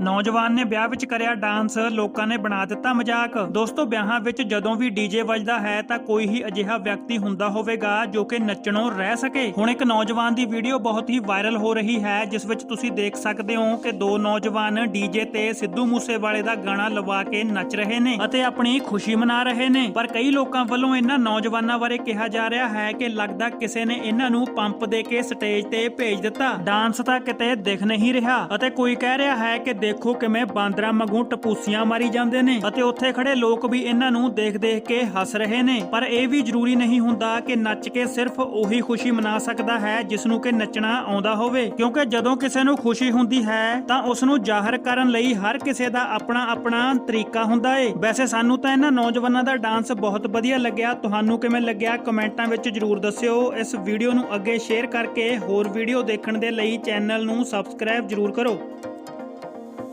ਨੌਜਵਾਨ ਨੇ ਵਿਆਹ ਵਿੱਚ ਕਰਿਆ ਡਾਂਸ, ਲੋਕਾਂ ਨੇ ਬਣਾ ਦਿੱਤਾ ਮਜ਼ਾਕ। ਦੋਸਤੋ, ਵਿਆਹਾਂ ਵਿੱਚ ਜਦੋਂ ਵੀ ਡੀਜੇ ਵੱਜਦਾ ਹੈ ਤਾਂ ਕੋਈ ਹੀ ਅਜਿਹਾ ਵਿਅਕਤੀ ਹੁੰਦਾ ਹੋਵੇਗਾ ਜੋ ਕਿ ਨੱਚਣੋਂ ਰਹਿ ਸਕੇ। ਹੁਣ ਇੱਕ ਨੌਜਵਾਨ ਦੀ ਵੀਡੀਓ ਬਹੁਤ ਹੀ ਵਾਇਰਲ ਹੋ ਰਹੀ ਹੈ, ਜਿਸ ਵਿੱਚ ਤੁਸੀਂ ਦੇਖ ਸਕਦੇ ਹੋ ਕਿ ਦੋ ਨੌਜਵਾਨ ਡੀਜੇ ਤੇ ਸਿੱਧੂ ਮੂਸੇਵਾਲੇ ਦਾ ਗਾਣਾ ਲਵਾ ਕੇ ਨੱਚ ਰਹੇ ਨੇ ਅਤੇ ਆਪਣੀ ਖੁਸ਼ੀ ਮਨਾ ਰਹੇ ਨੇ। ਪਰ ਕਈ ਲੋਕਾਂ ਵੱਲੋਂ ਇਹਨਾਂ ਨੌਜਵਾਨਾਂ ਬਾਰੇ ਕਿਹਾ ਜਾ ਰਿਹਾ ਹੈ ਕਿ ਲੱਗਦਾ ਕਿਸੇ ਨੇ ਇਹਨਾਂ ਨੂੰ ਪੰਪ ਦੇ ਕੇ ਸਟੇਜ ਤੇ ਭੇਜ ਦਿੱਤਾ। ਡਾਂਸ ਤਾਂ ਕਿਤੇ ਦਿਖ ਨਹੀਂ ਰਿਹਾ ਅਤੇ ਕੋਈ ਕਹਿ ਰਿਹਾ ਹੈ ਕਿ ਦੇਖੋ ਕਿਵੇਂ ਬਾਂਦਰਾਂ ਵਾਂਗੂ ਟਪੂਸੀਆਂ ਮਾਰੀ ਜਾਂਦੇ ਨੇ ਅਤੇ ਉੱਥੇ ਖੜੇ ਲੋਕ ਵੀ ਇਹਨਾਂ ਨੂੰ ਦੇਖ-ਦੇਖ ਕੇ ਹੱਸ ਰਹੇ ਨੇ। ਪਰ ਇਹ ਵੀ ਜ਼ਰੂਰੀ ਨਹੀਂ ਹੁੰਦਾ ਕਿ ਨੱਚ ਕੇ ਸਿਰਫ ਉਹੀ ਖੁਸ਼ੀ ਮਨਾ ਸਕਦਾ ਹੈ ਜਿਸ ਨੂੰ ਕਿ ਨੱਚਣਾ ਆਉਂਦਾ ਹੋਵੇ। ਕਿਉਂਕਿ ਜਦੋਂ ਕਿਸੇ ਨੂੰ ਖੁਸ਼ੀ ਹੁੰਦੀ ਹੈ, ਤਾਂ ਉਸ ਨੂੰ ਜ਼ਾਹਰ ਕਰਨ ਲਈ ਹਰ ਕਿਸੇ ਦਾ ਆਪਣਾ ਆਪਣਾ ਤਰੀਕਾ ਹੁੰਦਾ ਏ। ਵੈਸੇ ਸਾਨੂੰ ਤਾਂ ਇਹਨਾਂ ਨੌਜਵਾਨਾਂ ਦਾ ਡਾਂਸ ਬਹੁਤ ਵਧੀਆ ਲੱਗਿਆ। ਤੁਹਾਨੂੰ ਕਿਵੇਂ ਲੱਗਿਆ ਕਮੈਂਟਾਂ ਵਿੱਚ ਜਰੂਰ ਦੱਸਿਓ। ਇਸ ਵੀਡੀਓ ਨੂੰ ਅੱਗੇ ਸ਼ੇਅਰ ਕਰਕੇ ਹੋਰ ਵੀਡੀਓ ਦੇਖਣ ਦੇ ਲਈ ਚੈਨਲ ਨੂੰ ਸਬਸਕ੍ਰਾਈਬ ਜਰੂਰ ਕਰੋ।